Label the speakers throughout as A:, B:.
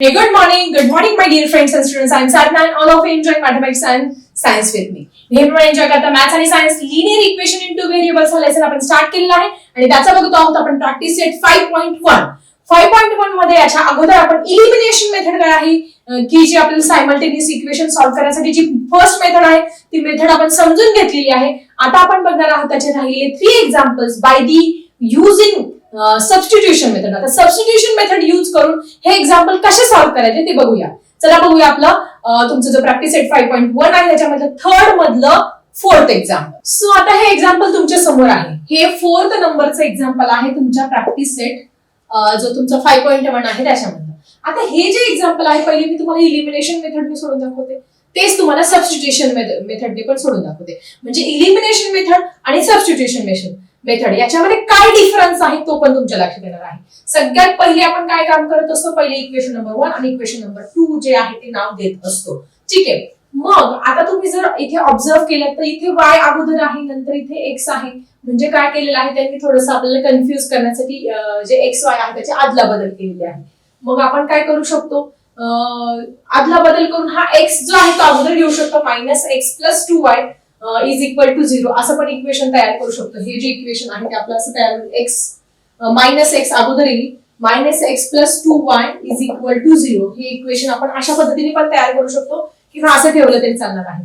A: Hey, good morning. Good morning, my dear friends and students. I'm Sadna and all of you enjoy mathematics and science with me. नेहमी enjoy करता maths आणि science linear equation in two variables हा lesson आपण start केलेला आहे आणि त्याचा बघतो आहोत आपण practice set five point one five point वनमध्ये याच्या अगोदर आपण इलिमिनेशन मेथड काय आहे की जी आपल्याला सायमल्टेनियस इक्वेशन सॉल्व्ह करण्यासाठी जी फर्स्ट मेथड आहे ती मेथड आपण समजून घेतलेली आहे आता आपण बघणार आहोत त्याचे राहिलेले three examples by the using substitution method आता सबस्टिट्यूशन मेथड यूज करून हे एक्झाम्पल कसे सॉल्व्ह करायचे ते बघूया. चला बघूया आपलं तुमचं जो practice set five point one आहे त्याच्यामधलं थर्ड मधलं फोर्थ एक्झाम्पल सो आता हे एक्झाम्पल तुमच्यासमोर आहे. हे फोर्थ नंबरचं एक्झाम्पल आहे तुमच्या प्रॅक्टिस सेट जो तुमचा फाईव्ह पॉईंट वन आहे त्याच्यामधलं. आता हे जे एक्झाम्पल आहे पहिले मी तुम्हाला इलिमिनेशन मेथडने सोडून दाखवते. तेच तुम्हाला सबस्टिट्युशन मेथडने पण सोडून दाखवते. म्हणजे इलिमिनेशन मेथड आणि सबस्टिट्युशन मेथड मेथड याच्यामध्ये काय डिफरन्स आहे तो पण तुमच्या लक्षात येणार आहे. सगळ्यात पहिले आपण काय काम करत असतो? पहिले इक्वेशन नंबर वन आणि इक्वेशन नंबर टू जे आहे ते नाव देत असतो. ठीक आहे? मग आता तुम्ही जर इथे ऑब्झर्व केलं तर इथे वाय अगोदर आहे नंतर इथे एक्स आहे. म्हणजे काय केलेलं आहे त्यांनी थोडस आपल्याला कन्फ्युज करण्यासाठी जे एक्स वाय आहे त्याची आदला बदल केलेली आहे मग आपण काय करू शकतो? आदला बदल करून हा एक्स जो आहे तो अगोदर घेऊ शकतो minus x plus two y is equal to zero असं पण इक्वेशन तयार करू शकतो. हे जे इक्वेशन आहे ते आपलं असं तयार होईल. एक्स मायनस एक्स अगोदर येईल. Minus x plus two y is equal to zero हे इक्वेशन आपण अशा पद्धतीने पण तयार करू शकतो किंवा असं ठेवलं तरी चालणार आहे.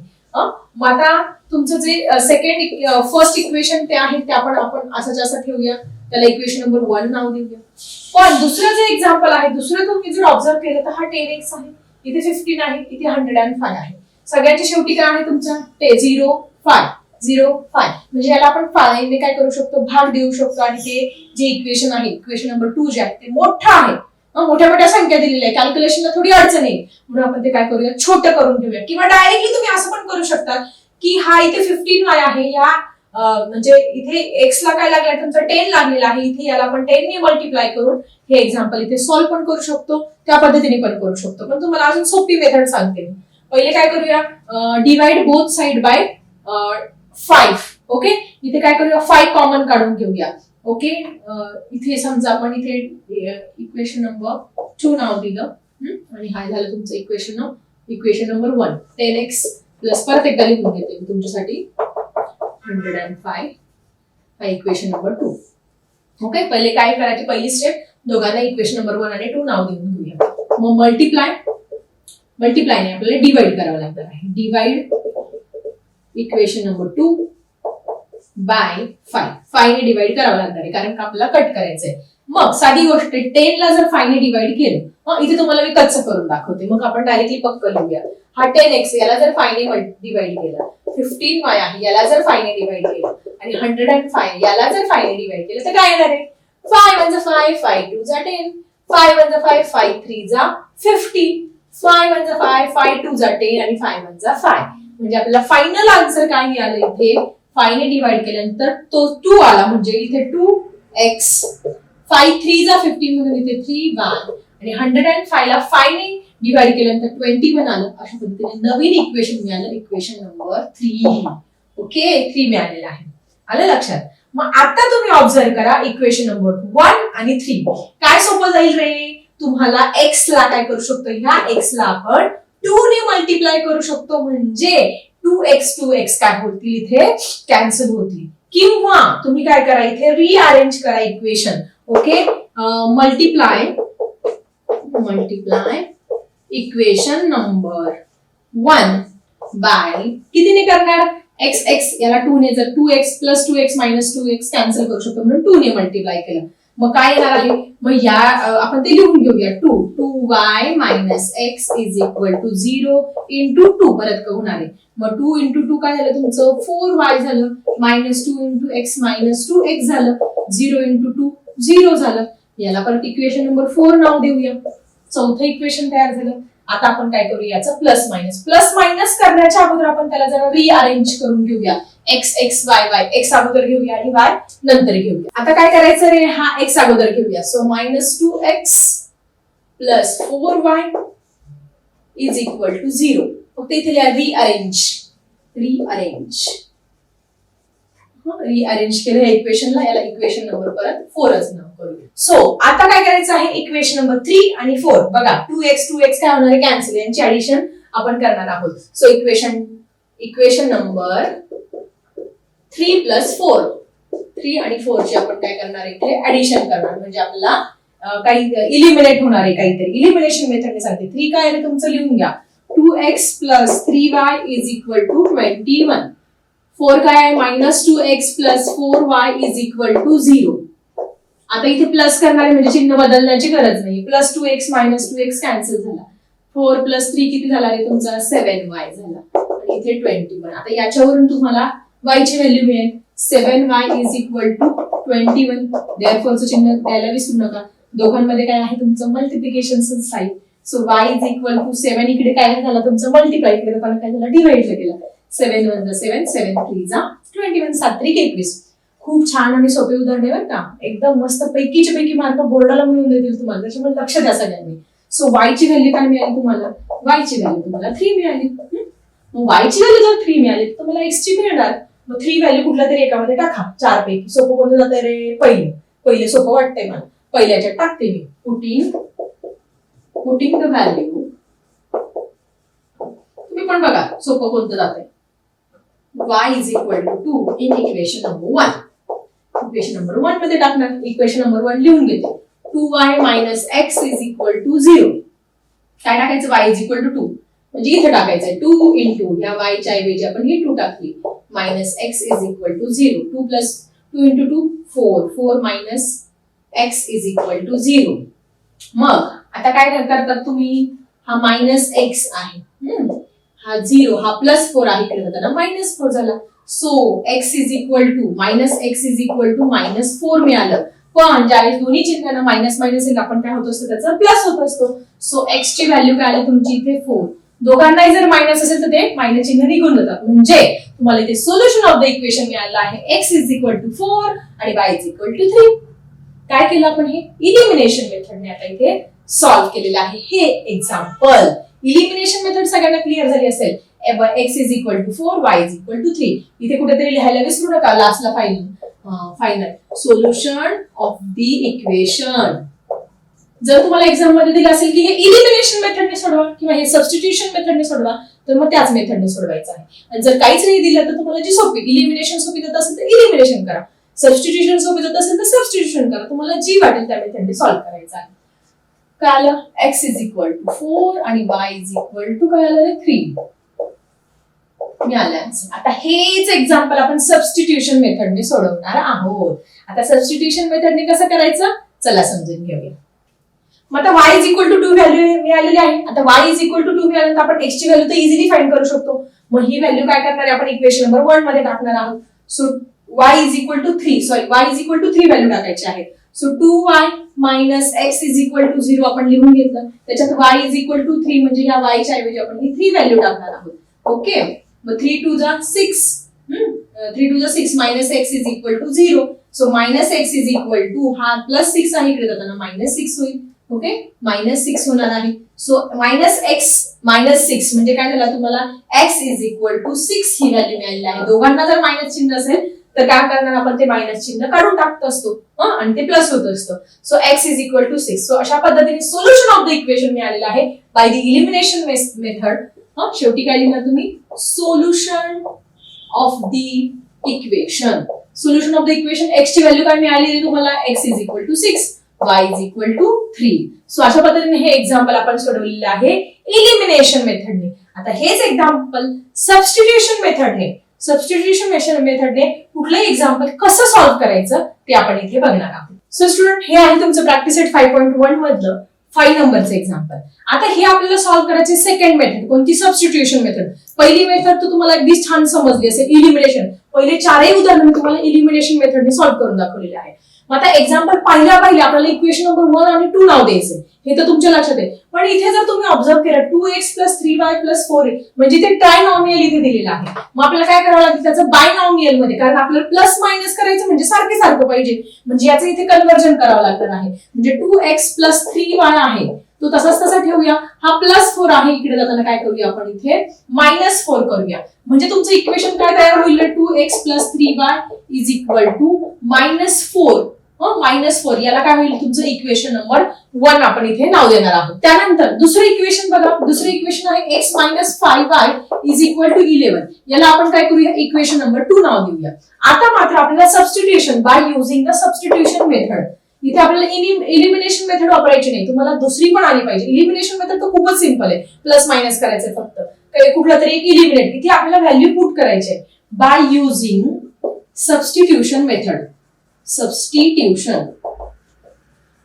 A: मग आता तुमचं जे सेकंड फर्स्ट इक्वेशन ते आहे ते आपण आपण असं जास्त ठेवूया. त्याला इक्वेशन नंबर वन नाव देऊया. पण दुसरं जे एक्झाम्पल आहे दुसरं तुम्ही जर ऑब्झर्व केलं तर हा टेन एक्स आहे. इथे फिफ्टीन आहे इथे हंड्रेड अँड फाय आहे. सगळ्याच्या शेवटी काय आहे तुमचा? ते झिरो फाय झिरो फाय म्हणजे याला आपण फायने काय करू शकतो? भाग देऊ शकतो. आणि ते जे इक्वेशन आहे इक्वेशन नंबर टू जे आहे ते मोठं आहे. मोठ्या मोठ्या संख्या दिलेल्या आहे कॅल्क्युलेशनला थोडी अडचण येईल. म्हणून आपण ते काय करूया? छोटं करून घेऊया. किंवा डायरेक्टली तुम्ही असं पण करू शकता की हा इथे फिफ्टीन वाय आहे. या म्हणजे इथे एक्स ला काय लागलाय तुमचा टेन लागलेला आहे. इथे याला आपण टेन ने मल्टिप्लाय करून हे एक्झाम्पल इथे सॉल्व्ह पण करू शकतो. त्या पद्धतीने पण करू शकतो. पण तुम्हाला अजून सोपी मेथड सांगते मी. पहिले काय करूया? Divide both side by five okay इथे काय करूया? फाईव्ह कॉमन काढून घेऊया. ओके इथे समजा आपण इथे इक्वेशन नंबर टू नाव दिलं. आणि हा झालं तुमचं equation equation number one ten x plus परत एकदा लिहून घेते मी तुमच्यासाठी. हंड्रेड अँड फाय हा इक्वेशन नंबर टू ओके पहिले काय करायचे? पहिली स्टेप दोघांना इक्वेशन नंबर वन आणि टू नाव देऊन घेऊया. मग मल्टिप्लाय मल्टिप्लायने आपल्याला डिवाइड करावं लागणार आहे divide equation number two by five फायने divide करावं लागणार आहे कारण का आपल्याला कट करायचंय. मग साधी गोष्ट टेनला जर फायने डिवाइड केलं मग इथे तुम्हाला मी कच्च करून दाखवते. मग आपण डायरेक्टली पक्क लिहूया. हा टेन एक्स याला जर फायने डिवाइड केला फिफ्टीन वाय आहे याला जर फायने डिवाइड केलं आणि हंड्रेड अँड फाय याला जर फायने डिवाइड केलं तर काय येणार आहे? फाय वन जा फाय फाय टू जा टेन फाय वन जा फाय फाय थ्री जा फिफ्टी फाय वन जा फाय फाय टू जा टेन आणि फाय वन जा फाय म्हणजे आपल्याला फायनल आन्सर काय मिळालं इथे? फायने डिवाइड केल्यानंतर तो टू आला. म्हणजे इथे टू एक्स फाय थ्री जा फिफ्टीन म्हणून इथे थ्री वन आणि हंड्रेड अँड फाय ला फायने डिवाइड केल्यानंतर ट्वेंटी वन आलं. अशा पद्धतीने नवीन इक्वेशन मिळालं. Equation number three okay three मिळालेलं आहे. आलं लक्षात? मग आता तुम्ही ऑब्झर्व करा इक्वेशन नंबर वन आणि थ्री काय सोपं जाईल रे? तुम्हाला एक्स ला काय करू शकतो? ह्या एक्स ला आपण टू ने मल्टिप्लाय करू शकतो. म्हणजे टू एक्स टू एक्स काय होतील इथे? कॅन्सल होतील. किंवा तुम्ही काय करा इथे? रिअरेंज करा equation okay multiply multiply equation number one by कितीने करणार? एक्स एक्स याला टू ने जर two x plus two x minus two x cancel करू शकतो. म्हणून टू ने मल्टिप्लाय केलं. मग काय येणार आले मग या आपण ते लिहून घेऊया. Two two y minus x is equal to zero into two परत होणार. आले मग टू इंटू टू काय झालं तुमचं? फोर वाय झालं. Minus two into x minus two x झालं. झिरो इंटू टू झिरो झालं. याला परत इक्वेशन नंबर फोर नाव देऊया. चौथं इक्वेशन तयार झालं. आता आपण काय करू याचं प्लस मायनस प्लस मायनस करण्याच्या अगोदर आपण त्याला जरा रिअरेंज करून घेऊया. X x y y x अगोदर घेऊया आणि वाय नंतर घेऊया. आता काय करायचं रे? हा एक्स अगोदर घेऊया. So minus two x plus four y is equal to zero फक्त इथे लिहा रिअरेंज रिअरेंज रिअरेंज केलं ह्या इक्वेशनला याला इक्वेशन नंबर परत फोरच नाव करूया. सो आता काय करायचं आहे? इक्वेशन नंबर थ्री आणि फोर बघा टू एक्स टू एक्स काय होणार आहे? कॅन्सल यांची ऍडिशन आपण करणार आहोत. So equation equation number three plus four three आणि फोरची आपण काय करणार इथे ऍडिशन करणार. म्हणजे आपल्याला काही इलिमिनेट होणार आहे काहीतरी. इलिमिनेशन मेथडने सांगते. थ्री काय आहे? तुमचं लिहून घ्या. Two x plus three y is equal to twenty one four काय आहे? Minus two x plus four y is equal to zero. आता इथे प्लस करणारे म्हणजे चिन्ह बदलण्याची गरज नाही. Plus two x minus two x cancel झाला. फोर प्लस थ्री किती झाला रे तुमचा? सेवन वाय झाला. इथे ट्वेंटी वन. आता याच्यावरून तुम्हाला वाय ची व्हॅल्यू मिळेल. Seven y is equal to twenty one. चं चिन्ह द्यायला विसरू नका. दोघांमध्ये काय आहे? तुमचं multiplication side so y is equal to seven इकडे काय झालं? तुमचं मल्टिप्लाय इकडे पण काय झालं? डिवाइड केला. Seven one seven seven three जा ट्वेंटी वन सात त्रिक एकवीस खूप छान आणि सोपे उदाहरण बरं का. एकदम मस्त पैकीच्या पैकी मार्क बोर्डाला म्हणून देतील तुम्हाला. त्याच्यामुळे लक्ष द्या सगळ्यांनी. सो वायची ची व्हॅल्यू काय मिळाली तुम्हाला? y ची व्हॅल्यू तुम्हाला थ्री मिळाली. हम्म? मग ची व्हॅल्यू जर थ्री मिळाली तर तुम्हाला x ची मिळणार. मग थ्री व्हॅल्यू कुठल्या तरी एकामध्ये टाका. चार पैकी सोपं कोणतं जाते रे? पहिले. पहिले सोपं वाटतंय मला. पहिल्याच्यात टाकते मी. पुटिंग पुटिंग द व्हॅल्यू तुम्ही पण बघा सोपं कोणतं जाते y is equal to two in equation number one equation number वनमध्ये टाकणार इक्वेशन नंबर वन लिहून घेतो two y minus x is equal to zero काय टाकायचं? Y is equal to two म्हणजे इथे टाकायचं टू इंटू या y च्या ऐवजी आपण ही टू टाकली. Minus x is equal to zero two plus two into two four four minus x is equal to zero मग आता काय करतात तुम्ही? हा मायनस एक्स आहे. हा झिरो हा प्लस फोर आहे इकडे जाताना मायनस फोर झाला. So x is equal to minus x is equal to minus four मिळालं. पण ज्यावेळेस दोन्ही चिन्हांना मायनस मायनस येईल आपण काय होत असतो त्याचा प्लस होत असतो. सो एक्स ची व्हॅल्यू काय आली तुमची इथे? फोर दोघांनाही जर मायनस असेल तर ते मायनस चिन्ह निघून जातात. म्हणजे तुम्हाला इथे सोल्युशन ऑफ द इक्वेशन मिळालं आहे. X is equal to four आणि y is equal to three काय केलं आपण हे? इलिमिनेशन मेथडने आता इथे सॉल्व्ह केलेलं आहे. हे एक्झाम्पल इलिमिनेशन मेथड सगळ्यांना क्लिअर झाली असेल. X is equal to four y is equal to three इथे कुठेतरी लिहायला विसरू नका लास्टला final final solution of the equation जर तुम्हाला एक्झाममध्ये दिलं असेल की हे इलिमिनेशन मेथडने सोडवा किंवा हे सबस्टिट्यूशन मेथडने सोडवा तर मग त्याच मेथडने सोडवायचं आहे. आणि जर काहीच नाही दिलं तर तुम्हाला जी सोपी इलिमिनेशन सोपी जात असेल तर इलिमिनेशन करा. सबस्टिट्यूशन सोपी जात असेल तर सबस्टिट्यूशन करा. तुम्हाला जी वाटेल त्या मेथडने सॉल्व्ह करायचं आहे. काय आलं x is equal to four आणि वाय इज इक्वल टू काय आलं थ्री आता हेच एक्झाम्पल आपण सबस्टिट्युशन मेथडने सोडवणार आहोत. आता सबस्टिट्युशन मेथडने कसं करायचं? चला समजून घेऊया. मग आता y is equal to two two value आहे. आता y is equal to two मिळाल्यानंतर आपण x ची व्हॅल्यू तर इझिली फाईंड करू शकतो. मग ही व्हॅल्यू काय करणार आहे? आपण इक्वेशन नंबर वनमध्ये टाकणार आहोत. So y is equal to three sorry y is equal to three value टाकायची आहे. So two y minus x is equal to zero आपण लिहून घेतलं. त्याच्यात y is equal to three म्हणजे या वायच्या ऐवजी आपण ही थ्री व्हॅल्यू टाकणार आहोत. ओके मग थ्री टू जा सिक्स थ्री टू जा six minus x is equal to zero so minus x is equal to हा प्लस सिक्स आहे इकडे जाताना मायनस सिक्स होईल. ओके मायनस सिक्स होणार आहे. So minus x minus six म्हणजे काय झालं? तुम्हाला x is equal to six he value मिळालेली आहे. दोघांना जर मायनस चिन्ह असेल तर काय करणार आपण? ते मायनस चिन्ह काढून टाकत असतो. आणि ते प्लस होत असतं. So x is equal to six so अशा पद्धतीने सोल्युशन ऑफ द इक्वेशन मिळालेलं आहे बाय द इलिमिनेशन मेथड शेवटी काय लिहिणार तुम्ही? Solution of the equation solution of the equation एक्सची value काय मिळाली तुम्हाला? X is equal to six y is equal to three so अशा पद्धतीने हे एक्झाम्पल आपण सोडवलेलं आहे इलिमिनेशन मेथडने आता हेच एक्झाम्पल सबस्टिट्युशन मेथडने सबस्टिट्यूशन मेथडने कुठलंही एक्झाम्पल कसं सॉल्व्ह करायचं ते आपण इथे बघणार आहोत. सो स्टुडंट हे आहे तुमचं practice eight five point one मधलं फाईव्ह नंबरचं एक्झाम्पल आता हे आपल्याला सॉल्व्ह करायचे सेकंड मेथड कोणती सबस्टिट्युशन मेथड पहिली मेथड तर तुम्हाला अगदी छान समजली असेल इलिमिनेशन पहिले चारही उदाहरण तुम्हाला इलिमिनेशन मेथडने सॉल्व्ह करून दाखवलेले आहे आता एक्झाम्पल पहिल्या पहिले आपल्याला इक्वेशन नंबर वन आणि टू नाव द्यायचं हे तर तुमच्या लक्षात आहे. पण इथे जर तुम्ही ऑब्झर्व केलं two x plus three y plus four म्हणजे ते ट्राय नॉमियल इथे दिलेलं आहे. मग आपल्याला काय करावं लागेल? त्याचं बाय नॉमियलमध्ये कारण आपल्याला प्लस मायनस करायचं म्हणजे सारखे सारखं पाहिजे. म्हणजे याचं इथे कन्व्हर्जन करावं लागत आहे. म्हणजे two x plus three y आहे. तो तसाच तसा ठेवूया. हा प्लस फोर आहे. इकडे जाताना काय करूया आपण इथे? मायनस फोर करूया. म्हणजे तुमचं इक्वेशन काय तयार होईल? Two x plus three y is equal to minus four minus four याला काय होईल? तुमचं इक्वेशन नंबर वन आपण इथे नाव देणार आहोत. त्यानंतर दुसरं इक्वेशन बघा. दुसरं इक्वेशन आहे x minus five y is equal to eleven याला आपण काय करूया? इक्वेशन नंबर टू नाव देऊया. आता मात्र आपल्याला substitution by using the substitution method इथे आपल्याला इलिमिनेशन मेथड वापरायची नाही. तुम्हाला दुसरी पण आली पाहिजे. इलिमिनेशन मेथड तर खूपच सिंपल आहे. प्लस मायनस करायचंय फक्त. कुठला तरी एक इलिमिनेट इथे आपल्याला व्हॅल्यू पुट करायचे by using substitution method substitution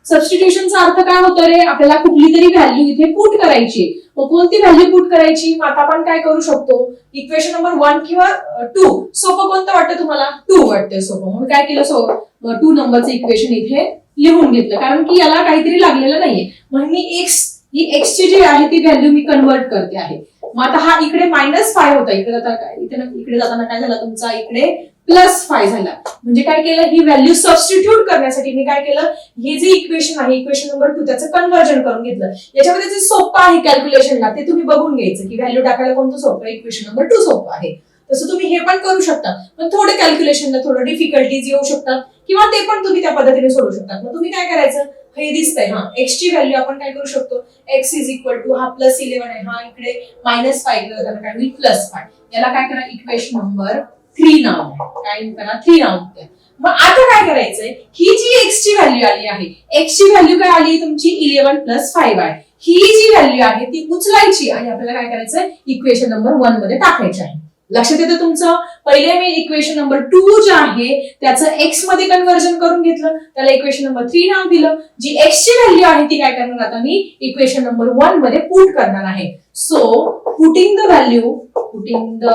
A: सबस्टिट्युशनचा अर्थ काय होतो रे? आपल्याला कुठली तरी व्हॅल्यू इथे पुट करायची मग कोणती व्हॅल्यू पुट करायची? मग आता आपण काय करू शकतो? इक्वेशन नंबर वन किंवा uh, टू सोपं कोणतं वाटतं तुम्हाला? टू वाटतं सोपं. मग काय केलं सो टू नंबरचं इक्वेशन इथे लिहून घेतलं. कारण की याला काहीतरी लागलेलं नाहीये. म्हणून मी एक्स ही एक्सची जी आहे ती व्हॅल्यू मी कन्वर्ट करते आहे. मग आता हा इकडे मायनस फाय होता. इकडे जाता काय? इथे इकडे जाताना काय झाला? तुमचा इकडे प्लस फाय झाला. म्हणजे काय केलं? ही व्हॅल्यू सबस्टिट्यूट करण्यासाठी मी काय केलं? हे जे इक्वेशन आहे इक्वेशन नंबर टू त्याचं कन्वर्जन करून घेतलं. याच्यामध्ये जे सोपं आहे कॅल्क्युलेशनला ते तुम्ही बघून घ्यायचं की व्हॅल्यू टाकायला कोणतं सोपं? इक्वेशन नंबर टू सोपं आहे. तसं तुम्ही हे पण करू शकता. पण थोडं कॅल्क्युलेशनला थोडं डिफिकल्टीज येऊ शकतात. किंवा ते पण तुम्ही त्या पद्धतीने सोडू शकता मग तुम्ही काय करायचं? हे दिसतंय हा. एक्स ची व्हॅल्यू आपण काय करू शकतो? एक्स इज इक्वल टू हा प्लस इलेव्हन आहे. हा इकडे मायनस फाईव्ह काय होईल? प्लस फाय याला काय करा? इक्वेशन नंबर थ्री नाव. काय करा थ्री नाव द्या मग आता काय करायचंय? ही जी एक्स ची व्हॅल्यू आली आहे एक्स ची व्हॅल्यू काय आली? तुमची इलेव्हन प्लस फाईव्ह आहे. ही जी व्हॅल्यू आहे ती उचलायची आणि आपल्याला काय करायचंय? इक्वेशन नंबर वनमध्ये टाकायची आहे. लक्षात येतं तुमचं? पहिले मी इक्वेशन नंबर टू जे आहे त्याचं एक्समध्ये कन्व्हर्जन करून घेतलं. त्याला इक्वेशन नंबर थ्री नाव दिलं. जी एक्स ची व्हॅल्यू आहे ती काय करणार? आता मी इक्वेशन नंबर वनमध्ये पुट करणार आहे. So putting the value putting the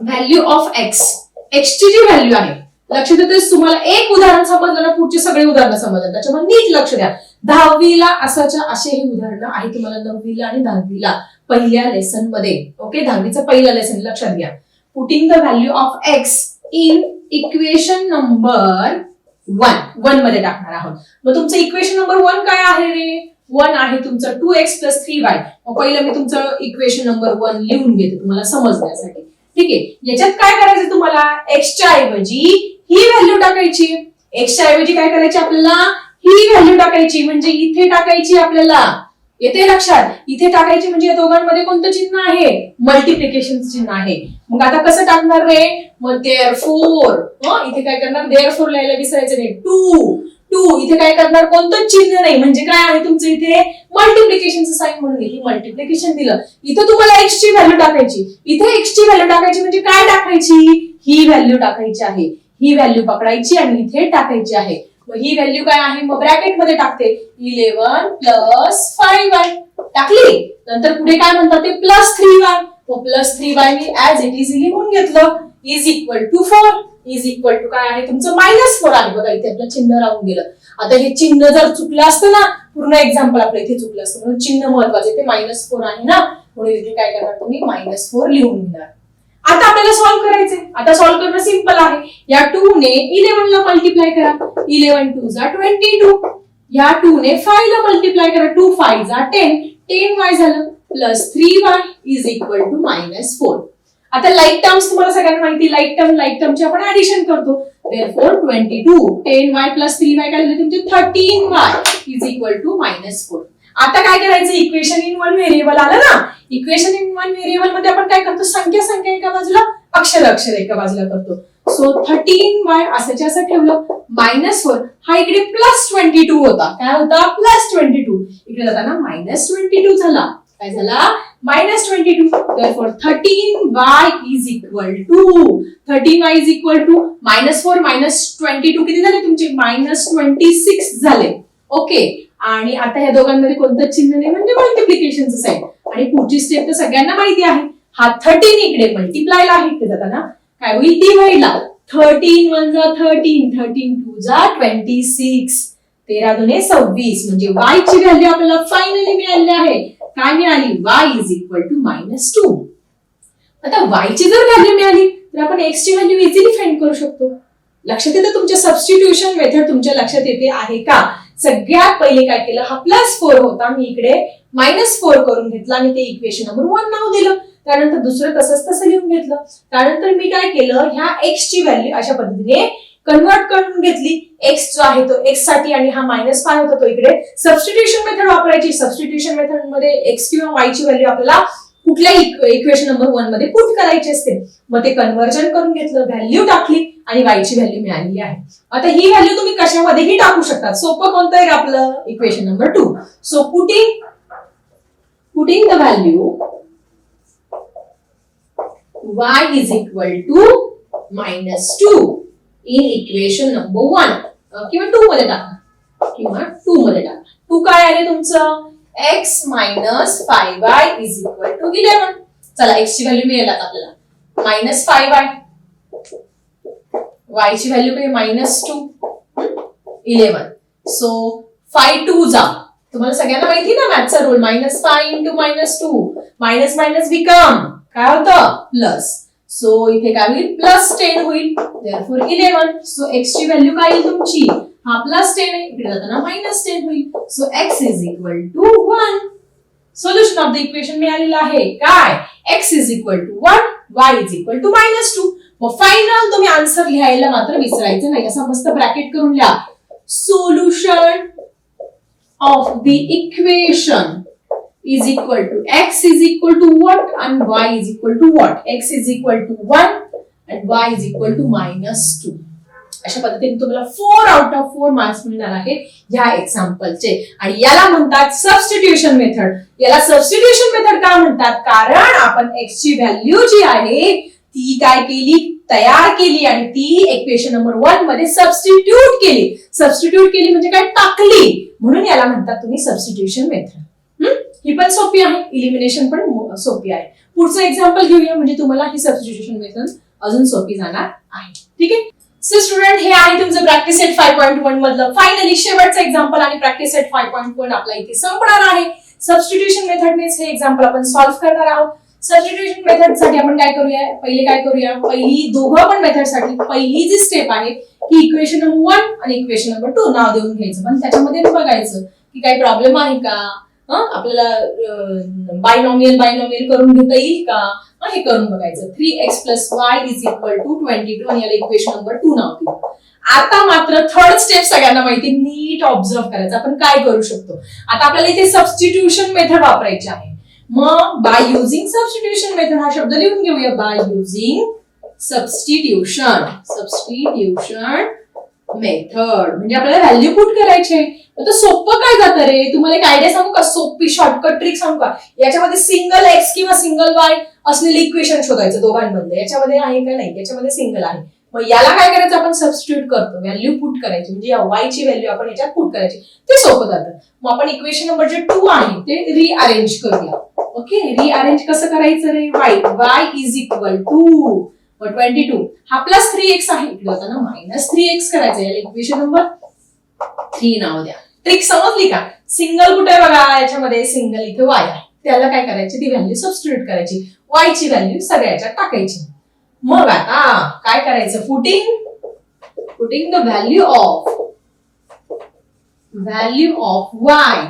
A: value of X एक्सची जी व्हॅल्यू आहे लक्ष देतेस तुम्हाला एक उदाहरण समजलं ना पुढचे सगळे उदाहरणं समजतात. त्याच्यामुळे नीट लक्ष द्या. दहावीला असाच्या असे हे उदाहरणं आहे तुम्हाला नववीला आणि दहावीला पहिल्या लेसनमध्ये. ओके दहावीचं पहिलं लेसन लक्षात घ्या. Putting the value of X in equation number one वनमध्ये टाकणार आहोत. मग तुमचं इक्वेशन नंबर वन काय आहे रे? वन आहे तुमचं two X plus three Y मग पहिलं मी तुमचं इक्वेशन नंबर वन लिहून घेते तुम्हाला समजण्यासाठी. ठीक आहे? याच्यात काय करायचं तुम्हाला? एक्सच्या ऐवजी ही व्हॅल्यू टाकायची. एक्सच्या ऐवजी काय करायची आपल्याला? ही व्हॅल्यू टाकायची. म्हणजे इथे टाकायची आपल्याला. येते लक्षात? इथे टाकायची म्हणजे या दोघांमध्ये कोणतं चिन्ह आहे? मल्टिप्लिकेशन चिन्ह आहे. मग आता कसं टाकणार रे? मग देअर फोर इथे काय करणार? देअर फोर लिहायला विसरायचं नाही. टू टू इथे काय करणार? कोणतं चिन्ह नाही. म्हणजे काय आहे तुमचं इथे? मल्टिप्लिकेशनचं साईन म्हणून ही मल्टिप्लिकेशन दिलं. इथं तुम्हाला एक्सची व्हॅल्यू टाकायची. इथे एक्सची व्हॅल्यू टाकायची म्हणजे काय टाकायची? ही व्हॅल्यू टाकायची आहे. ही व्हॅल्यू पकडायची आणि इथे टाकायची आहे. मग ही व्हॅल्यू काय आहे? मग ब्रॅकेटमध्ये टाकते. इलेव्हन प्लस फाईव्ह वाय टाकली? नंतर पुढे काय म्हणतात ते? प्लस थ्री वाय मग प्लस थ्री वाय मी ऍज इट इज लिहून घेतलं. Is equal to four is equal to काय आहे? तुमचं मायनस फोर आहे. बघा इथे आपलं चिन्ह राहून गेलं. आता हे चिन्ह जर चुकलं असतं ना पूर्ण एक्झाम्पल आपलं इथे चुकलं असतं. म्हणून चिन्ह महत्वाचं ते मायनस फोर आहे ना. म्हणून इथे काय करणार तुम्ही? मायनस फोर लिहून घेणार. आता आपल्याला सॉल्व्ह करायचंय. आता सॉल्व्ह करणं सिंपल आहे. या टू ने इलेव्हन ला मल्टिप्लाय करा. इलेव्हन टू जा ट्वेंटी टू या टू ने फाय ला मल्टिप्लाय करा. टू फाय जा टेन टेन वाय झालं. Plus three Y is equal to minus four आता लाइट टर्म्स तुम्हाला सगळ्यांना माहिती लाइट टर्म लाइट टर्मची आपण ऍडिशन करतो. Four twenty two ten Y plus three Y काय झालं? तुमचे thirteen Y is equal to minus four आता काय करायचं? इक्वेशन इन वन व्हेरिएबल आलं ना? इक्वेशन इन वन व्हेरिएबलमध्ये आपण काय करतो? संख्या संख्या एका बाजूला अक्षर अक्षर एका बाजूला करतो. सो थर्टीन वाय असं असं ठेवलं मायनस फोर हा इकडे प्लस ट्वेंटी टू होता. काय होता? प्लस ट्वेंटी टू इकडे जाताना मायनस ट्वेंटी टू झाला. काय झाला? Minus twenty two four thirteen Y is equal to thirteen Y is equal to minus four minus twenty two किती झाले तुमचे? मायनस ट्वेंटी सिक्स झाले. ओके आणि आता ह्या दोघांमध्ये कोणतं चिन्ह नाही म्हणजे मल्टिप्लिकेशनच आहे. आणि पुढची स्टेप तर सगळ्यांना माहिती आहे. हा थर्टीन इकडे मल्टिप्लायला आहे ते जाताना. काय होईल? ती व्हायला थर्टीन वन जा थर्टीन थर्टीन टू जा ट्वेंटी सिक्स तेरा दुने सव्वीस. म्हणजे वाय ची व्हॅल्यू आपल्याला फायनली मिळाली आहे. काय मिळाली? Y is equal to minus two आता वाय ची जर व्हॅल्यू मिळाली तर आपण एक्स ची व्हॅल्यू इझिली फाइंड करू शकतो. लक्षात येतं तुमच्या सबस्टिट्यूशन मेथड तुमच्या लक्षात येते आहे का? सगळ्यात पहिले काय केलं? हा प्लस फोर होता. मी इकडे मायनस फोर करून घेतला आणि ते इक्वेशन नंबर वन नाव दिलं. त्यानंतर दुसरं तसंच तसं लिहून घेतलं. त्यानंतर मी काय केलं? ह्या एक्स ची व्हॅल्यू अशा पद्धतीने कन्वर्ट करून घेतली. एक्स जो आहे तो एक्ससाठी आणि हा मायनस फाय होता तो इकडे. सबस्टिट्युशन मेथड वापरायची. सबस्टिट्युशन मेथडमध्ये एक्स किंवा वाय ची व्हॅल्यू आपल्याला कुठल्याही इक्वेशन नंबर वनमध्ये पुट करायची असते. मग ते कन्वर्जन करून घेतलं व्हॅल्यू टाकली आणि वायची व्हॅल्यू मिळाली आहे. आता ही व्हॅल्यू तुम्ही कशामध्येही टाकू शकता. सोपं कोणतं आहे आपलं equation number two so putting putting the value y is equal to minus 2 in equation number 1 किंवा 2 मध्ये टाका. किंवा 2 मध्ये टाका. 2 काय आले तुमचं? X minus five Y is equal to eleven चला एक्स ची व्हॅल्यू मिळेल आता आपल्याला मायनस फाय वाय ची व्हॅल्यू काय minus two eleven so five two जा. तुम्हाला सगळ्यांना माहिती ना मॅथचा rule minus five into minus two minus minus become काय होतं? प्लस सो इथे काय होईल? प्लस टेन होईल. फोर इलेव्हन सो एक्स ची व्हॅल्यू काय येईल तुमची? हा प्लस टेन आहे इकडे जाताना मायनस टेन होईल. So X is equal to one solution of the equation मिळालेलं आहे. काय? X is equal to one Y is equal to minus two मग फायनल तुम्ही आन्सर लिहायला मात्र विसरायचं नाही. असं मस्त ब्रॅकेट करून लिहा. Solution of the equation is equal to X is equal to what and Y is equal to what X is equal to one and Y is equal to minus two अशा पद्धतीने तुम्हाला four out of four marks मिळणार आहे ह्या एक्झाम्पलचे आणि याला म्हणतात सबस्टिट्युशन मेथड याला सबस्टिट्युशन मेथड का म्हणतात? कारण आपण एक्सची व्हॅल्यू जी आहे ती काय केली? तयार केली. आणि ती इक्वेशन नंबर वनमध्ये सबस्टिट्यूट केली. सबस्टिट्यूट केली म्हणजे काय? टाकली. म्हणून याला म्हणतात तुम्ही सबस्टिट्युशन मेथड ही? पण सोपी आहे. इलिमिनेशन पण सोपी आहे. पुढचं एक्झाम्पल घेऊया. म्हणजे तुम्हाला ही सबस्टिट्युशन मेथड अजून सोपी जाणार आहे. ठीक आहे? सो स्टुडंट हे आहे तुमचं practice set five point one मधलं. फायनली शेवटचं एक्झाम्पल आणि practice set five point one आपला इथे संपणार आहे. सबस्टिट्युशन मेथडनेच हे एक्झाम्पल आपण सॉल्व्ह करणार आहोत. सबस्टिट्युशन मेथडसाठी आपण काय करूया? पहिले काय करूया? पहिली दोघं पण मेथडसाठी पहिली जी स्टेप आहे की इक्वेशन नंबर वन आणि इक्वेशन नंबर टू नाव देऊन घ्यायचं. पण त्याच्यामध्ये बघायचं की काही प्रॉब्लेम आहे का? आपल्याला बायनॉमियल बायनॉमियल करून घेता येईल का? हं, हे करून बघायचं. Three X plus Y is equal to twenty two आणि याला इक्वेशन नंबर टू नाव दिलं. आता मात्र थर्ड स्टेप सगळ्यांना माहिती नीट ऑब्झर्व करायचं. आपण काय करू शकतो? आता आपल्याला इथे सबस्टिट्यूशन मेथड वापरायची आहे. मग बाय युझिंग सबस्टिट्यूशन मेथड हा शब्द लिहून घेऊया. By using substitution substitution method म्हणजे आपल्याला व्हॅल्यू पुट करायचे. तर सोपं काय जातं रे? तुम्हाला एक आयडिया सांगू का? सोपी शॉर्टकट ट्रिक सांगू का? याच्यामध्ये सिंगल एक्स किंवा सिंगल वाय असलेले इक्वेशन शोधायचं दोघांमध्ये. याच्यामध्ये आहे का नाही? याच्यामध्ये सिंगल आहे. मग याला काय करायचं? आपण सबस्टिट्यूट करतो. व्हॅल्यू पुट करायची. म्हणजे या वाय ची व्हॅल्यू आपण याच्यात पुट करायची. ते सोपं जातं. मग आपण इक्वेशन नंबर जे टू आहे ते रिअरेंज करूया. ओके रिअरेंज कसं करायचं रे? Y Y is equal to twenty two हा प्लस थ्री एक्स आहे. इकडे होता मायनस थ्री एक्स करायचं. याला इक्वेशन नंबर थ्री नाव द्या. ट्रिक समजली का? सिंगल कुठे आहे बघा? याच्यामध्ये सिंगल इथे वाय आहे. त्याला काय करायची? ती व्हॅल्यू सबस्टिट्यूट करायची. वाय ची व्हॅल्यू सगळ्याच्या टाकायची. मग आता काय करायचं? Putting putting the value of value of Y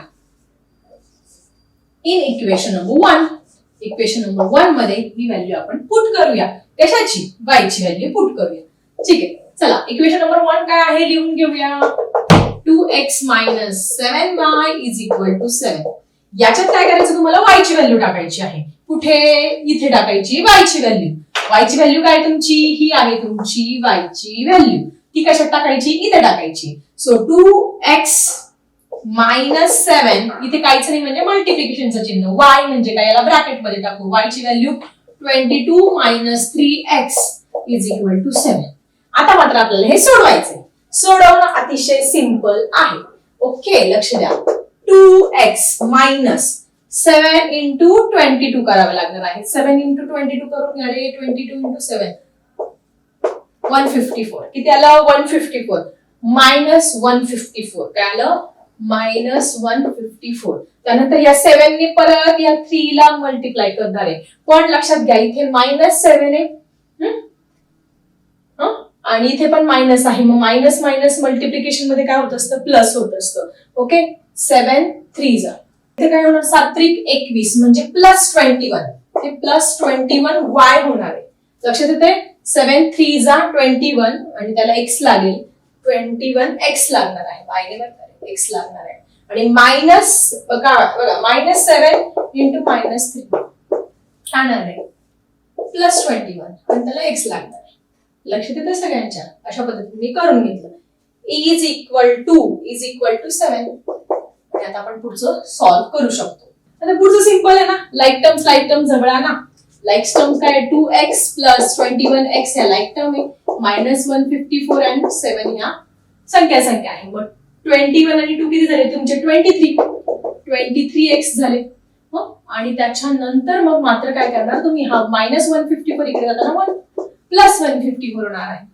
A: in equation number one equation number वनमध्ये ही व्हॅल्यू आपण पुट करूया. कशाची? वाय ची व्हॅल्यू पुट करूया. ठीक आहे. चला इक्वेशन नंबर वन काय आहे लिहून घेऊया. Two X minus seven Y is equal to seven याच्यात काय करायचं? तुम्हाला वाय ची व्हॅल्यू टाकायची आहे. कुठे इथे टाकायची वायची ची व्हॅल्यू वायची ची व्हॅल्यू काय तुमची? ही आहे तुमची वायची ची व्हॅल्यू ती कशात टाकायची? इथे टाकायची. So two X minus seven इथे काहीच नाही म्हणजे मल्टिप्लिकेशनचं चिन्ह. वाय म्हणजे काय? याला ब्रॅकेटमध्ये टाकू. वायची ची value twenty two minus three X is equal to seven आता मात्र आपल्याला हे सोडवायचंय. सोडवणं अतिशय सिंपल आहे. ओके लक्ष द्या. Two X minus seven into twenty two करावं लागणार आहे. सेवन इंटू ट्वेंटी टू करून घ्या रे twenty two into seven one fifty four किती आलं? One fifty four minus one fifty four काय आलं? मायनस वन फिफ्टी फोर त्यानंतर या सेव्हनने परत या थ्रीला मल्टिप्लाय करणार आहे. पण लक्षात घ्या इथे मायनस सेव्हन आहे. हम्म? आणि इथे पण मायनस आहे. मग मायनस मायनस मल्टिप्लिकेशनमध्ये काय होत असतं? प्लस होत असतं. ओके सेव्हन थ्री जा. इथे काय होणार? सात्विक एकवीस म्हणजे प्लस ट्वेंटी वन ते प्लस ट्वेंटी वन वाय होणार आहे. लक्षात येते सेव्हन थ्री जा ट्वेंटी वन आणि त्याला एक्स लागेल. ट्वेंटी वन एक्स लागणार आहे. वायने बरोबर एक्स लागणार आहे. आणि मायनस बघा बघा minus seven into minus three राहणार आहे. प्लस ट्वेंटी वन आणि त्याला एक्स लागणार आहे. लक्षात येतं सगळ्यांच्या? अशा पद्धतीने करून घेतलं. Is equal to is equal to seven त्यात आपण पुढचं सॉल्व्ह करू शकतो. आता पुढचं सिंपल आहे ना? लाईक टर्म्स लाईक टर्म जवळ ना लाईक टर्म काय two X plus twenty one X या लाईक टर्म आहे. Minus one fifty four and seven या संख्या संख्या आहे. मग ट्वेंटी वन आणि टू किती झाले? तुमचे twenty three twenty three X झाले आणि त्याच्यानंतर मग मात्र काय करणार तुम्ही? हा मायनस वन फिफ्टी फोर इकडे जाताना one plus one fifty four होणार आहे.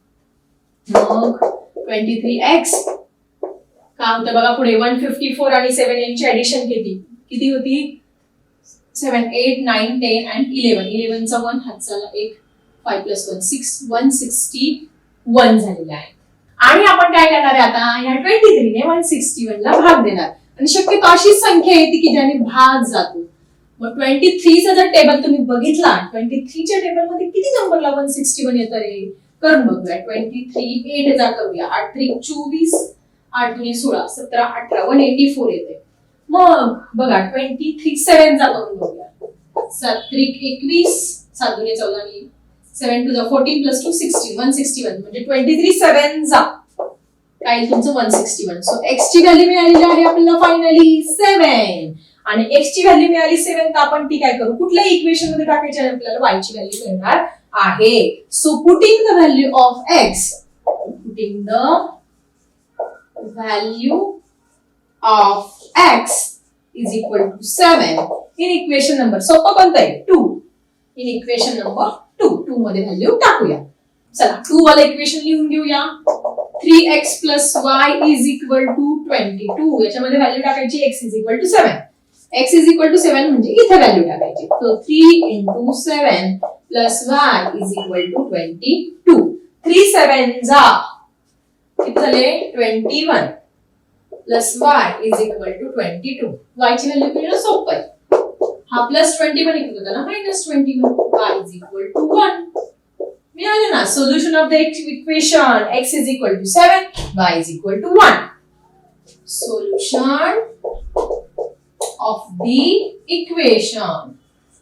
A: मग ट्वेंटी थ्री एक्स काय होतं बघा पुढे वन फिफ्टी फोर आणि सेव्हन यांची ऍडिशन किती किती होती? Seven eight nine ten and eleven इलेव्हनचा one हातचाला एक five plus one six one sixty one झालेला आहे. आणि आपण काय करणार आहे आता? या ट्वेंटी थ्रीने वन सिक्स्टी वन ला भाग देणार. आणि शक्यतो अशीच संख्या येते की ज्याने भाग जातो. मग ट्वेंटी थ्रीचा जर टेबल तुम्ही बघितला ट्वेंटी थ्रीच्या टेबलमध्ये किती नंबरला वन सिक्स्टी वन येतं रे? करून बघूया. ट्वेंटी थ्री एट हजार करूया. आठ थ्री चोवीस आठ दुनी सोळा सतरा अठरा वन एटी फोर येते. मग बघा ट्वेंटी थ्री सेव्हन जा करून बघूया. सात त्रिक एकवीस सात दुने चौदा आणि सेव्हन टू जा fourteen plus two sixty one sixty one म्हणजे ट्वेंटी थ्री सेव्हन जा काय तुमचं one sixty one so X ची व्हॅल्यू मिळालेली आहे आपल्याला फायनली सेव्हन आणि एक्स ची व्हॅल्यू मिळाली सेव्हन तर आपण ती काय करू? कुठल्याही इक्वेशनमध्ये टाकायची आहे आपल्याला? वाय ची व्हॅल्यू मिळणार आहे. So putting the value of X putting the value of X is equal to seven in equation number सोपं कोणतं आहे? Two in equation number two two मध्ये व्हॅल्यू टाकूया. चला टू वाला इक्वेशन लिहून घेऊया. Three X plus Y is equal to twenty two याच्यामध्ये व्हॅल्यू टाकायची X is equal to seven X is equal to seven म्हणजे इथे व्हॅल्यू टाकायची. तो three into seven plus Y is equal to twenty two three seven जा किती झाले twenty one plus Y is equal to twenty two Y ची value मिळणं सोपं आहे हा प्लस ट्वेंटी वन इक्वल होता ना. Minus twenty one Y is equal to one मिळालं ना. Solution of the equation X is equal to seven Y is equal to one solution of the equation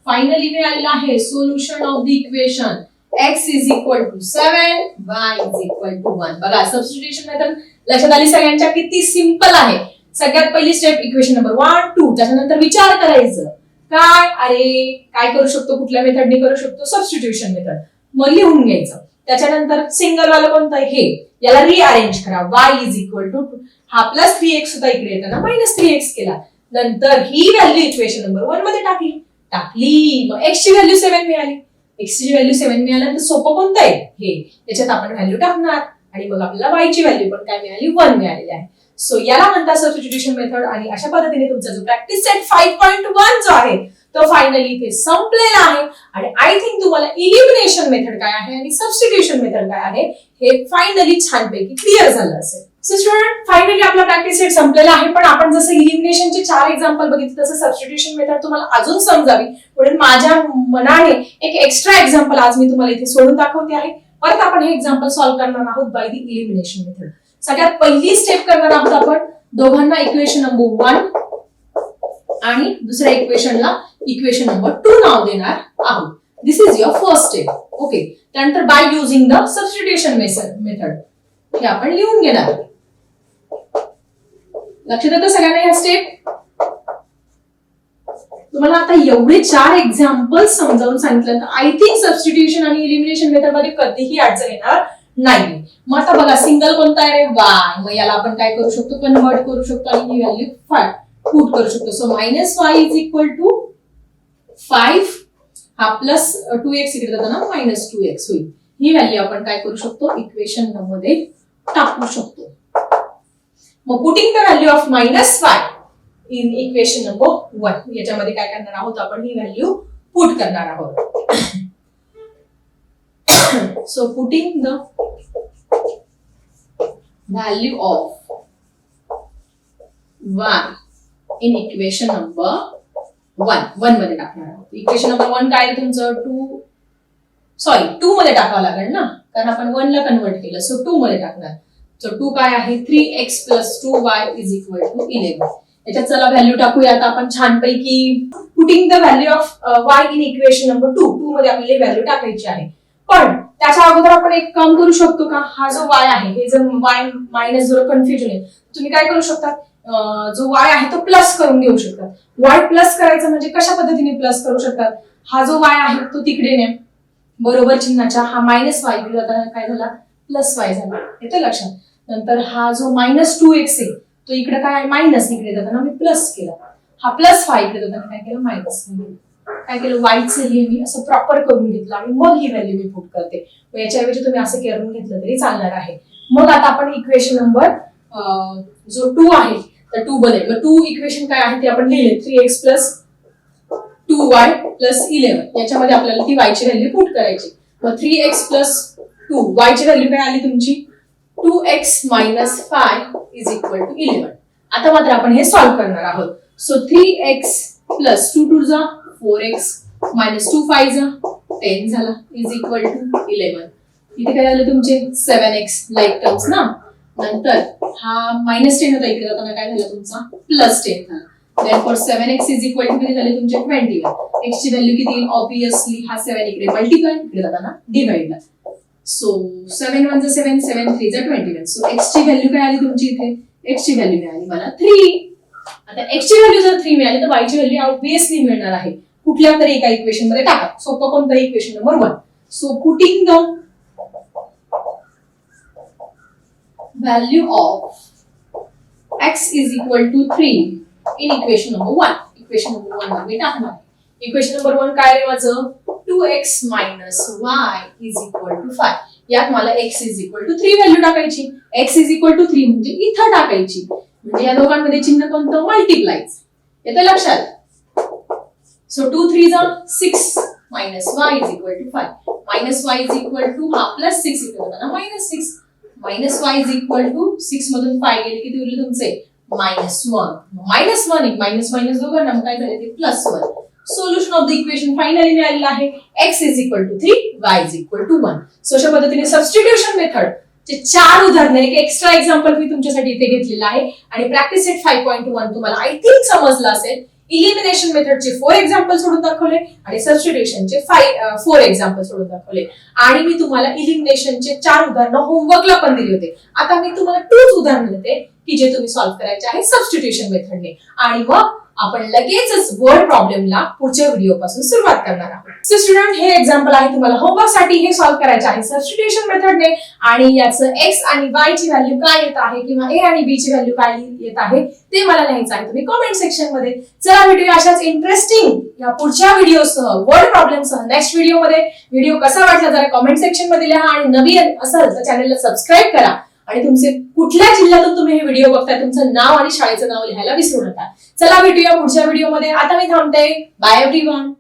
A: finally मिळालेलं आहे. Solution of the equation X is equal to seven Y is equal to one बघा substitution method लक्षात आली सगळ्यांच्या किती simple आहे. सगळ्यात पहिली step equation number one two त्याच्यानंतर विचार करायचं. काय? अरे काय करू शकतो? कुठल्या मेथडने करू शकतो? सबस्टिट्युशन मेथड मग लिहून घ्यायचं. त्याच्यानंतर सिंगल वाला कोणतं आहे? हे. याला रिअरेंज करा. वाय इज इक्वल टू हा प्लस थ्री एक्स सुद्धा इकडे येताना मायनस थ्री एक्स केला. नंतर ही व्हॅल्यू इक्वेशन नंबर वनमध्ये टाकली. टाकली. मग एक्सची व्हॅल्यू सेव्हन मिळाली. एक्सची व्हॅल्यू सेव्हन मिळाल्यानंतर सोपं कोणतं आहे? हे. त्याच्यात आपण व्हॅल्यू टाकणार. आणि मग आपल्याला वायची व्हॅल्यू पण काय मिळाली? वन मिळालेली आहे. सो याला म्हणतात सबस्टिट्युशन मेथड आणि अशा पद्धतीने तुमचा जो practice set five point one जो आहे तो फायनली इथे संपलेला आहे. आणि आय थिंक तुम्हाला इलिमिनेशन मेथड काय आहे आणि सबस्टिट्युशन मेथड काय आहे हे फायनली छानपैकी क्लिअर झालं असेल. सो स्टुडंट फायनली आपला प्रॅक्टिस सेट संपलेला आहे. पण आपण जसं इलिमिनेशनचे चार एक्झाम्पल बघितले तसं सबस्टिट्यूशन मेथड तुम्हाला अजून समजावी. म्हणून माझ्या मनाने एक एक्स्ट्रा एक्झाम्पल आज मी तुम्हाला इथे सोडून दाखवते आहे. परत आपण हे एक्झाम्पल सॉल्व्ह करणार आहोत बाय द इलिमिनेशन मेथड सगळ्यात पहिली स्टेप करणार आहोत आपण दोघांना इक्वेशन नंबर वन आणि दुसऱ्या इक्वेशनला इक्वेशन नंबर टू नाव देणार आहोत. This is your first step okay त्यानंतर by using the substitution method हे आपण लिहून घेणार. लक्षात येतं सगळ्यांना ह्या स्टेप तुम्हाला आता एवढे चार एक्झाम्पल समजावून सांगितलं तर आय थिंक सबस्टिट्यूशन आणि इलिमिनेशन मेथडमध्ये कधीही अडचण येणार नाही. मग आता बघा सिंगल कोणता आहे रे? वाय मग याला आपण काय करू शकतो? कन्वर्ट करू शकतो आणि ही व्हॅल्यू फाय फूट करू शकतो. So minus Y is equal to five हा प्लस टू एक्स इकडे जाताना मायनस टू एक्स होईल. ही व्हॅल्यू आपण काय करू शकतो? इक्वेशनमध्ये टाकू शकतो. Putting the value of minus five in equation number one याच्यामध्ये काय करणार आहोत आपण? ही व्हॅल्यू पुट करणार आहोत. So putting the value of Y in equation number one वनमध्ये टाकणार आहोत. इक्वेशन नंबर वन काय तुमचं? टू सॉरी टू मध्ये टाकावं लागेल ना? कारण आपण वन ला कन्वर्ट केलं. सो टू मध्ये टाकणार. तर टू काय आहे three X plus two Y is equal to eleven याच्यात चला व्हॅल्यू टाकूया. आता आपण छानपैकी putting the value of Y in equation number two two मध्ये आपल्याला व्हॅल्यू टाकायची आहे. पण त्याच्या अगोदर आपण एक काम करू शकतो का? हा जो वाय आहे हे जर वाय मायनस जर कन्फ्युजन आहे तुम्ही काय करू शकता जो वाय आहे तो प्लस करून घेऊ शकतात. वाय प्लस करायचं म्हणजे कशा पद्धतीने प्लस करू शकतात? हा जो वाय आहे तो तिकडे ने बरोबर चिन्हाच्या हा मायनस वाय जाताना काय झाला? प्लस वाय झाला. येतं लक्षात. नंतर हा जो मायनस टू एक्स आहे तो इकडे काय मायनस इकडे जाताना मी प्लस केला. हा प्लस फाय इकडे जाताना काय केलं? मायनस काय केलं? वायचं हे मी असं प्रॉपर करून घेतलं आणि मग ही व्हॅल्यू मी पुट करते. याच्याऐवजी तुम्ही असं करून घेतलं तरी चालणार आहे. मग आता आपण इक्वेशन नंबर जो टू आहे तर टू बनेल. मग टू इक्वेशन काय आहे ते आपण लिहिले. Three x plus two y plus eleven याच्यामध्ये आपल्याला ती वायची व्हॅल्यू पुट करायची. मग थ्री एक्स प्लस टू वायची व्हॅल्यू काय आली तुमची? Two x minus five is equal to eleven. आता मात्र आपण हे सॉल्व्ह करणार आहोत. So three x plus two two जा four x minus two five जा टेन झाला इज इक्वल टू इलेव्हन. इथे काय झालं तुमचे? सेवन एक्स लाईक टर्म्स ना? नंतर हा मायनस टेन होता इकडे जाताना काय झालं तुमचा? प्लस टेन झाला. Therefore 7x is equal to किती झाले तुमचे? Twenty one. एक्सची व्हॅल्यू किती? ऑब्विसली हा सेवन इकडे मल्टिप्लाय इकडे जाताना डिवाइड सो 7 1 जा 7 7 3 जा 21 सो एक्सची व्हॅल्यू काय आली तुमची इथे? एक्सची व्हॅल्यू मिळाली मला थ्री आता एक्सची व्हॅल्यू जर थ्री मिळाली तर वायची व्हॅल्यू ऑब्विसली मिळणार आहे. कुठल्या तरी एका इक्वेशनमध्ये टाका. सोपं कोणतंही equation number one so putting the value of x is equal to three in equation number one equation number वनमध्ये टाकणार इक्वेशन नंबर वन काय रे माझं? Two x minus y is equal to five यात मला x is equal to three value टाकायची. X is equal to three म्हणजे इथं टाकायची. म्हणजे या दोघांमध्ये चिन्ह कोणतं? मल्टिप्लायच येतं लक्षात? सो टू थ्री जा six minus y is equal to five minus y is equal to हा प्लस सिक्स इथे होता ना? Minus six minus y is equal to six मधून फाय गेले किती उरले तुमचे? मायनस वन मायनस वन एक. मायनस मायनस दोघांना मग काय झाले? ते plus one solution of the equation finally मिळालेलं आहे. X is equal to three y is equal to one so अशा पद्धतीने सबस्टिट्यूशन मेथड चे चार उदाहरणे एक एक्स्ट्रा एक्झाम्पल मी तुमच्यासाठी इथे घेतलेलं आहे. आणि practice set five point one तुम्हाला आय थिंक समजलं असेल. इलिमिनेशन मेथडचे फोर एक्झाम्पल सोडून दाखवले आणि सबस्टिट्युशनचे फाय फोर एक्झाम्पल सोडून दाखवले. आणि मी तुम्हाला इलिमिनेशनचे चार उदाहरणं होमवर्कला पण दिली होते. आता मी तुम्हाला टूच उदाहरण देते की जे तुम्ही सॉल्व्ह करायचे आहे सबस्टिट्युशन मेथडने आणि मग आपण लगेचच वर्ड प्रॉब्लेमला पुढच्या व्हिडिओ पासून सुरुवात करणार आहोत. सो स्टुडंट हे एक्झाम्पल आहे तुम्हाला होमवर्कसाठी हे सॉल्व्ह करायचे आहे. सबस्टिट्युशन मेथडने आणि याचं एक्स आणि वाय ची व्हॅल्यू काय येत आहे किंवा ए आणि बी ची व्हॅल्यू काय येत आहे ते मला लिहायचं आहे. तुम्ही कमेंट सेक्शनमध्ये चला भेटूया अशाच इंटरेस्टिंग या पुढच्या व्हिडिओ सह वर्ड प्रॉब्लेम सह नेक्स्ट व्हिडिओमध्ये. व्हिडिओ कसा वाटला जरा कमेंट सेक्शनमध्ये लिहा आणि नवीन असाल तर चॅनलला सबस्क्राईब करा. आणि तुमचे कुठल्या जिल्ह्यातून तुम्ही हे व्हिडिओ बघताय तुमचं नाव आणि शाळेचं नाव लिहायला विसरू नका. चला भेटूया पुढच्या व्हिडिओमध्ये आता मी थांबते. Bye everyone